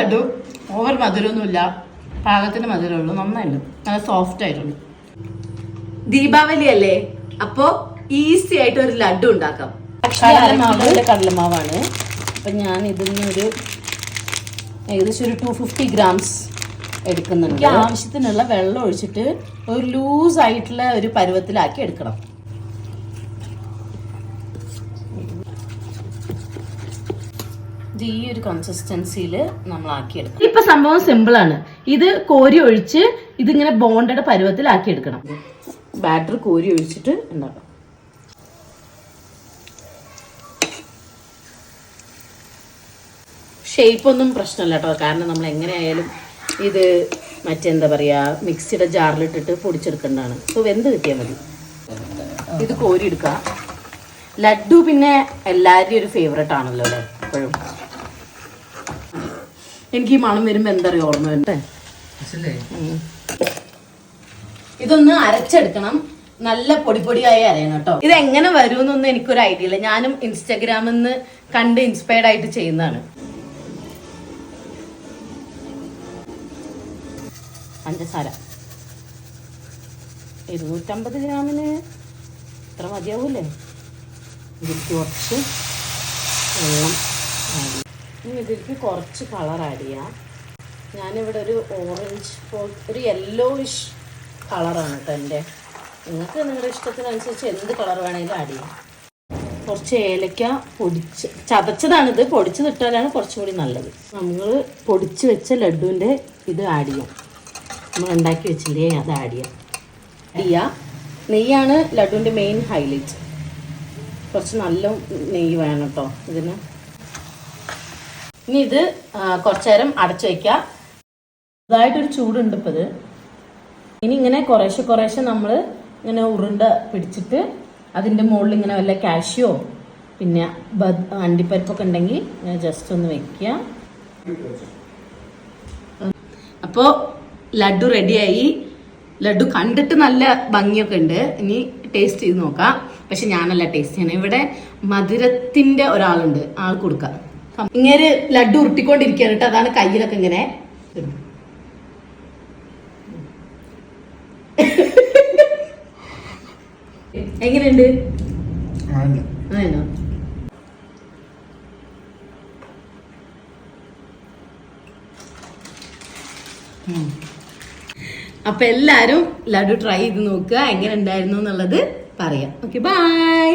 Laddu. Over മധുരമൊന്നുമില്ല. പാകത്തിന് മധുരമുള്ളൂ. നന്നായിട്ടുണ്ട് നല്ല സോഫ്റ്റ് ആയിട്ടുണ്ട്. ദീപാവലി അല്ലേ അപ്പോ ഈസി ആയിട്ട് ഒരു ലഡു ഉണ്ടാക്കാം. കടലമാവ്. കടലമാവാണ്. അപ്പം ഞാൻ ഇതിന് ഒരു ഏകദേശം ഒരു ടു ഫിഫ്റ്റി ഗ്രാംസ് എടുക്കുന്നുണ്ട്. ആവശ്യത്തിനുള്ള വെള്ളം ഒഴിച്ചിട്ട് ഒരു ലൂസ് ആയിട്ടുള്ള ഒരു പരുവത്തിലാക്കി എടുക്കണം. ഇത് ഈ ഒരു കൺസിസ്റ്റൻസിയിൽ നമ്മൾ ആക്കിയെടുക്കണം ഇപ്പൊ സംഭവം സിമ്പിൾ ആണ്. ഇത് കോരി ഒഴിച്ച് ഇതിങ്ങനെ ബോണ്ടയുടെ പരുവത്തിലാക്കി എടുക്കണം ബാറ്റർ കോരി ഒഴിച്ചിട്ട് ഉണ്ടാക്കാം. ഷേപ്പ് ഒന്നും പ്രശ്നമല്ല കേട്ടോ. കാരണം നമ്മൾ എങ്ങനെയായാലും ഇത് മറ്റെന്താ പറയുക മിക്സിയുടെ ജാറിലിട്ടിട്ട് പൊടിച്ചെടുക്കേണ്ടതാണ്. സോ വെന്ത് കിട്ടിയാൽ മതി. ഇത് കോരി എടുക്കുക ലഡു പിന്നെ എല്ലാവരുടെയും ഒരു ഫേവറേറ്റ് ആണല്ലോ അല്ലേ? എപ്പോഴും എനിക്ക് ഈ മണം വരുമ്പോൾ എന്താ പറയുക ഓർമ്മ വരട്ടെ. ഇതൊന്ന് അരച്ചെടുക്കണം. നല്ല പൊടി പൊടിയായി അരയണം കേട്ടോ. ഇത് എങ്ങനെ വരുമെന്നൊന്നും എനിക്കൊരു ഐഡിയ ഇല്ല. ഞാനും ഇൻസ്റ്റാഗ്രാമിൽ നിന്ന് കണ്ട് ഇൻസ്പയർഡ് ആയിട്ട് ചെയ്യുന്നതാണ്. പഞ്ചസാര. ഇരുന്നൂറ്റമ്പത് ഗ്രാമിന് ഇത്ര മതിയാവൂലേ ഇതിലേക്ക് കുറച്ച് വെള്ളം ഇനി ഇതിലേക്ക് കുറച്ച് കളർ ആഡ് ചെയ്യാം. ഞാനിവിടെ ഒരു ഓറഞ്ച് ഒരു യെല്ലോയിഷ് കളറാണ് കേട്ടോ എന്റെ. നിങ്ങൾക്ക് നിങ്ങളുടെ ഇഷ്ടത്തിനനുസരിച്ച് എന്ത് കളർ വേണമെങ്കിലും ആഡ് ചെയ്യാം. കുറച്ച് ഏലക്ക പൊടിച്ച് ചതച്ചതാണിത്. പൊടിച്ചതിട്ടാലാണ് കുറച്ചും കൂടി നല്ലത്. നമ്മൾ പൊടിച്ച് വെച്ച ലഡുവിന്റെ ഇത് ആഡ് ചെയ്യാം. നമ്മൾ ഉണ്ടാക്കി വെച്ചില്ലേ അത് ആഡ് ചെയ്യാം. ചെയ്യാം. നെയ്യാണ് ലഡുവിന്റെ മെയിൻ ഹൈലൈറ്റ് കുറച്ച് നല്ല നെയ്യ് വേണം കേട്ടോ ഇതിന്. ഇനി ഇത് കുറച്ചേരം നേരം അടച്ചു വയ്ക്കുക ഇതായിട്ടൊരു ചൂടുണ്ട് ഇപ്പത് ഇത്. ഇനി ഇങ്ങനെ കുറേശ്ശെ കുറേശ്ശെ നമ്മൾ ഇങ്ങനെ ഉരുണ്ട പിടിച്ചിട്ട് അതിന്റെ മുകളിൽ ഇങ്ങനെ വല്ല കാഷ്യോ പിന്നെ അണ്ടിപ്പരിപ്പൊക്കെ ഉണ്ടെങ്കിൽ ഇങ്ങനെ ജസ്റ്റ് ഒന്ന് വെക്കുക അപ്പോൾ ലഡു റെഡിയായി. ലഡു കണ്ടിട്ട് നല്ല ഭംഗിയൊക്കെ ഉണ്ട്. ഇനി ടേസ്റ്റ് ചെയ്ത് നോക്കാം. പക്ഷെ ഞാനല്ല ടേസ്റ്റ് ചെയ്യണം. ഇവിടെ മധുരത്തിന്റെ ഒരാളുണ്ട്. ആൾ കൊടുക്കാം. ഇങ്ങനെ ലഡു ഉരുട്ടിക്കൊണ്ടിരിക്കുകയാണ് കേട്ടോ. അതാണ് കയ്യിലൊക്കെ ഇങ്ങനെ. എങ്ങനെയുണ്ട്? അപ്പൊ എല്ലാരും ലഡു ട്രൈ ചെയ്ത് നോക്കുക. എങ്ങനെ ഉണ്ടായിരുന്നു എന്നുള്ളത് പറയാം. Okay bye